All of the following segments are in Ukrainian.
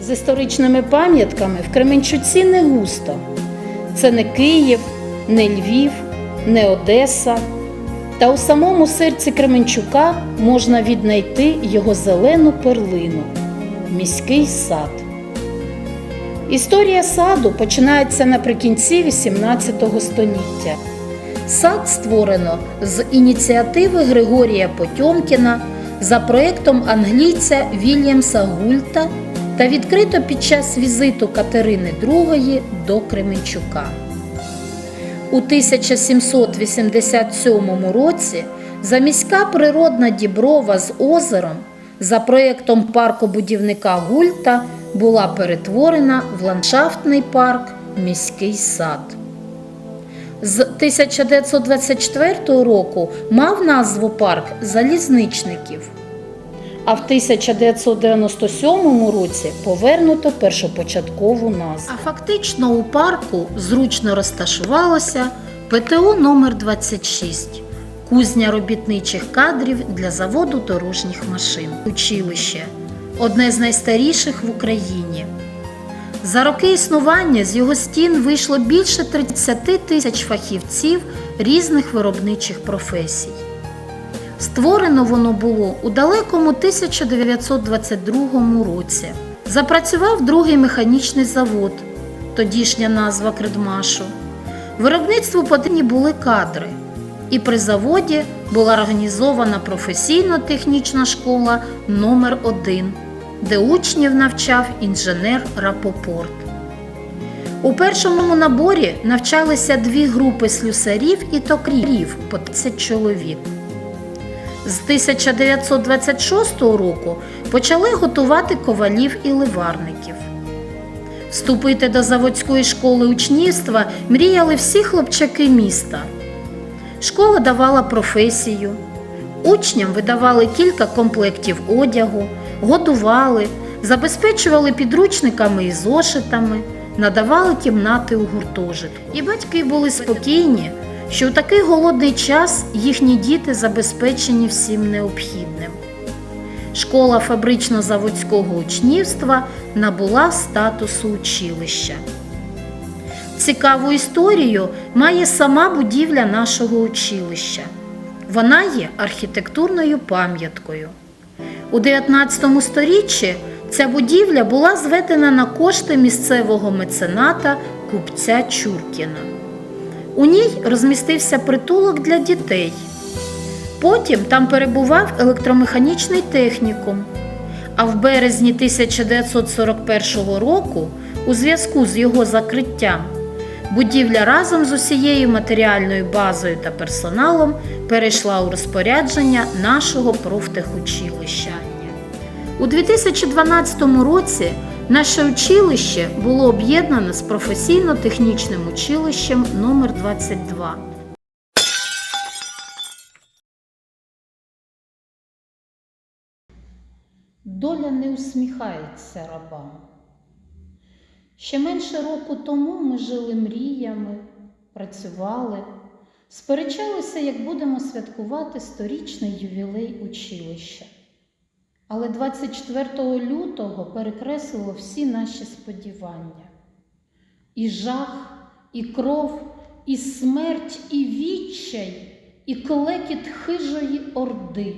З історичними пам'ятками в Кременчуці не густо. Це не Київ, не Львів, не Одеса. Та у самому серці Кременчука можна віднайти його зелену перлину міський сад. Історія саду починається наприкінці XVIII століття. Сад створено з ініціативи Григорія Потьомкіна за проєктом англійця Вільямса Гульта та відкрито під час візиту Катерини II до Кременчука. У 1787 році заміська природна діброва з озером за проєктом паркобудівника Гульта була перетворена в ландшафтний парк Міський сад. З 1924 року мав назву парк залізничників, а в 1997 році повернуто першопочаткову назву. А фактично у парку зручно розташувалося ПТО номер 26 кузня робітничих кадрів для заводу дорожніх машин. Училище одне з найстаріших в Україні. За роки існування з його стін вийшло більше 30 тисяч фахівців різних виробничих професій. Створено воно було у далекому 1922 році. Запрацював другий механічний завод, тодішня назва Кредмашу. Виробництву потрібні були кадри, і при заводі була організована професійно-технічна школа номер 1 де учнів навчав інженер Рапопорт. У першому наборі навчалися дві групи слюсарів і токарів по 30 чоловік. З 1926 року почали готувати ковалів і ливарників. Вступити до заводської школи учнівства мріяли всі хлопчаки міста. Школа давала професію. Учням видавали кілька комплектів одягу, годували, забезпечували підручниками і зошитами, надавали кімнати у гуртожитку. І батьки були спокійні, що в такий голодний час їхні діти забезпечені всім необхідним. Школа фабрично-заводського учнівства набула статусу училища. Цікаву історію має сама будівля нашого училища. Вона є архітектурною пам'яткою. У 19 сторіччі ця будівля була зведена на кошти місцевого мецената купця Чуркіна. У ній розмістився притулок для дітей. Потім там перебував електромеханічний технікум. А в березні 1941 року, у зв'язку з його закриттям, будівля разом з усією матеріальною базою та персоналом перейшла у розпорядження нашого профтехучилища. У 2012 році наше училище було об'єднане з професійно-технічним училищем номер 22 Доля не усміхається рабам. Ще менше року тому ми жили мріями, працювали, сперечалися, як будемо святкувати сторічний ювілей училища. Але 24 лютого перекреслило всі наші сподівання. І жах, і кров, і смерть, і відчай, і клекіт хижої орди.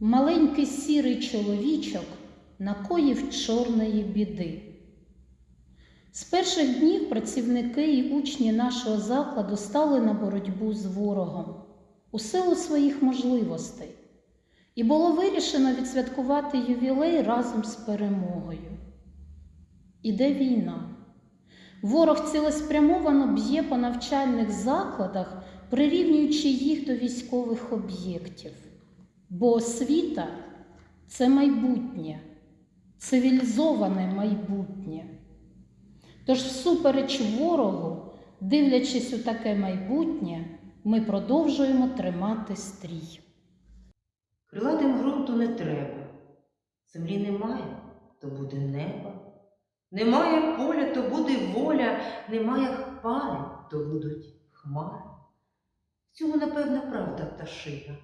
Маленький сірий чоловічок накоїв чорної біди. З перших днів працівники і учні нашого закладу стали на боротьбу з ворогом у силу своїх можливостей, і було вирішено відсвяткувати ювілей разом з перемогою. Іде війна. Ворог цілеспрямовано б'є по навчальних закладах, прирівнюючи їх до військових об'єктів. Бо освіта це майбутнє, цивілізоване майбутнє. Тож, всупереч ворогу, дивлячись у таке майбутнє, ми продовжуємо тримати стрій. Крилатим ґрунту не треба. Землі немає, то буде небо. Немає поля, то буде воля, немає хмари, то будуть хмари. В цьому, напевно, правда пташина.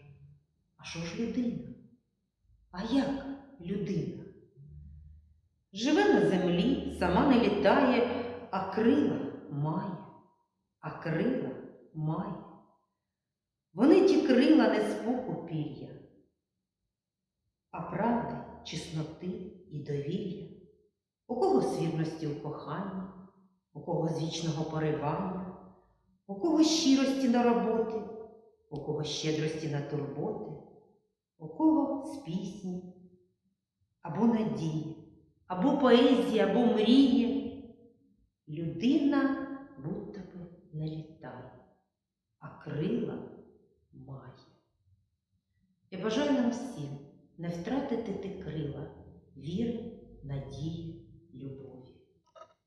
А що ж людина? А як людина? Живе на землі, сама не літає, а крила має, а крила має. Вони ті крила не з пір'я, а правди, чесноти і довір'я. У кого з вірності у коханні, у кого з вічного поривання, у кого щирості на роботи, у кого щедрості на турботи, у кого з пісні, або надії, або поезії, або мрії. Людина будто би не літає, а крила має. Я бажаю нам всім не втратити ті крила віри, надії, любові,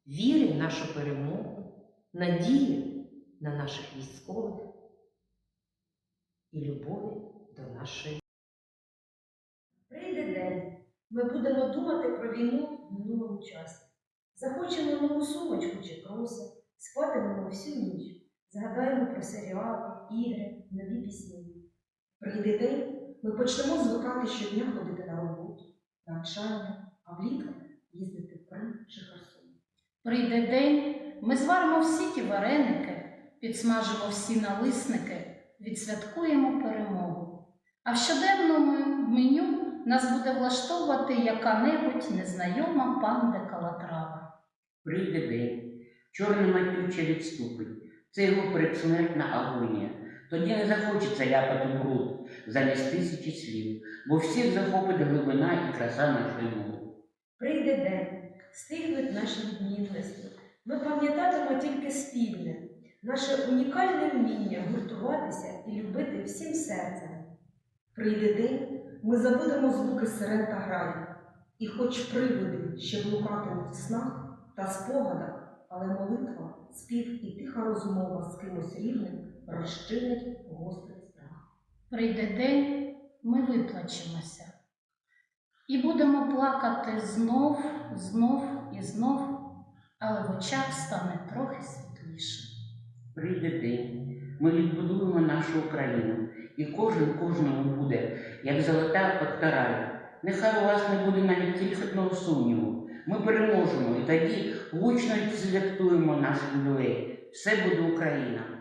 віри в нашу перемогу, надії на наших військових і любові до нашої. Ми будемо думати про війну в минулому часі. Захочемо нову сумочку чи кроси, спатимемо всю ніч, згадаємо про серіали, ігри, нові пісні. Прийде день, ми почнемо звикати щодня ходити на роботу, навчання, а влітку їздити в Крим чи Херсон. Прийде день, ми зваримо всі ті вареники, підсмажимо всі налисники, відсвяткуємо перемогу. А в щоденному меню нас буде влаштовувати яка-небудь незнайома панда калатрава. Прийде день, чорна матюча відступить, це його предсмертна агонія. Тоді не захочеться ляпати в груд замість тисячі слів, бо всіх захопить глибина і краса нашої мови. Прийде день, стигнуть наші відмінності. Ми пам'ятатимемо тільки спільне, наше унікальне вміння гуртуватися і любити всім серцем. Прийде день, ми забудемо звуки сирен та граїв, і хоч привиди ще блукатимуть в снах та спогадах, але молитва, спів і тиха розмова з кимось рідним розчинить гострий страх. Прийде день, ми виплачемося. І будемо плакати знов, знов і знов, але в очах стане трохи світліше. Прийде день, ми відбудуємо нашу Україну, і кожен кожному буде, як золота пастараль. Нехай у вас не буде навіть тільки сумніву. Ми переможемо і тоді гучно святкуємо наш ювілей. Все буде Україна.